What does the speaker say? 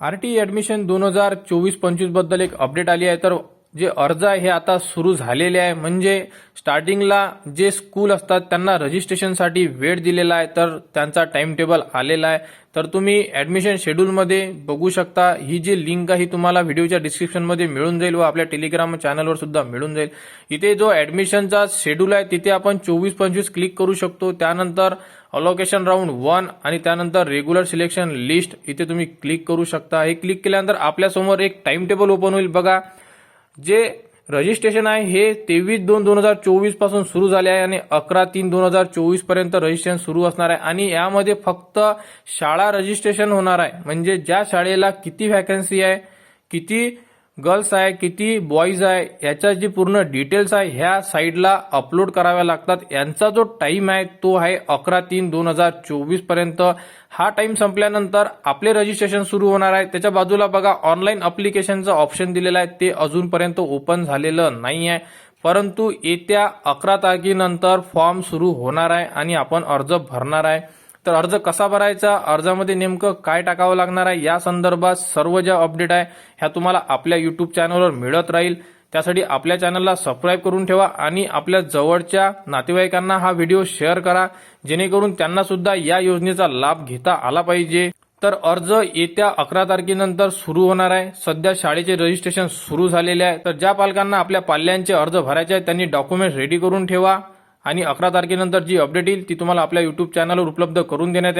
R T admission दोन हजार चोवीस पंचवीसबद्दल एक अपडेट आली आहे. तर जे अर्ज आहे हे आता सुरू झालेले आहे. म्हणजे स्टार्टिंगला जे स्कूल असतात त्यांना रजिस्ट्रेशनसाठी वेळ दिलेला आहे तर त्यांचा टाईम टेबल आलेला आहे. तर तुम्ही ॲडमिशन शेड्यूलमध्ये बघू शकता. ही जी लिंक आहे ही तुम्हाला व्हिडिओच्या डिस्क्रिप्शनमध्ये मिळून जाईल व आपल्या टेलिग्राम चॅनलवर सुद्धा मिळून जाईल. इथे जो ॲडमिशनचा शेड्यूल आहे तिथे आपण चोवीस पंचवीस क्लिक करू शकतो. त्यानंतर अलोकेशन राऊंड वन आणि त्यानंतर रेग्युलर सिलेक्शन लिस्ट इथे तुम्ही क्लिक करू शकता. हे क्लिक केल्यानंतर आपल्यासमोर एक टाइम टेबल ओपन होईल. बघा जे रजिस्ट्रेशन आहे हे तेवीस दोन दोन हजार चोवीसपासून सुरू झाले आहे आणि अकरा तीन दोन हजार चोवीसपर्यंत रजिस्ट्रेशन सुरू असणार आहे. आणि यामध्ये फक्त शाळा रजिस्ट्रेशन होणार आहे. म्हणजे ज्या शाळेला किती व्हॅकन्सी आहे किती गर्ल्स आहे किती बॉईज आहे याच्या जी पूर्ण डिटेल्स आहे ह्या साईडला अपलोड कराव्या लागतात. यांचा जो टाईम आहे तो आहे अकरा तीन दोन हजार चोवीसपर्यंत. हा टाईम संपल्यानंतर आपले रजिस्ट्रेशन सुरू होणार आहे. त्याच्या बाजूला बघा ऑनलाईन अप्लिकेशनचं ऑप्शन दिलेलं आहे. ते अजूनपर्यंत ओपन झालेलं नाही आहे परंतु येत्या अकरा तारखेनंतर फॉर्म सुरू होणार आहे आणि आपण अर्ज भरणार आहे. तर अर्ज कसा भरायचा अर्जामध्ये नेमकं काय टाकावं लागणार आहे या संदर्भात सर्व ज्या अपडेट आहे ह्या तुम्हाला आपल्या युट्यूब चॅनलवर मिळत राहील. त्यासाठी आपल्या चॅनलला सबस्क्राईब करून ठेवा आणि आपल्या जवळच्या नातेवाईकांना हा व्हिडिओ शेअर करा. जेणेकरून त्यांना सुद्धा या योजनेचा लाभ घेता आला पाहिजे. तर अर्ज येत्या अकरा तारखेनंतर सुरू होणार आहे. सध्या शाळेचे रजिस्ट्रेशन सुरू झालेले आहे. तर ज्या पालकांना आपल्या पाल्यांचे अर्ज भरायचे आहेत त्यांनी डॉक्युमेंट रेडी करून ठेवा. आणि अकरा तारखेनंतर जी अपडेट येईल ती तुम्हाला आपल्या युट्यूब चॅनलवर उपलब्ध करून देण्यात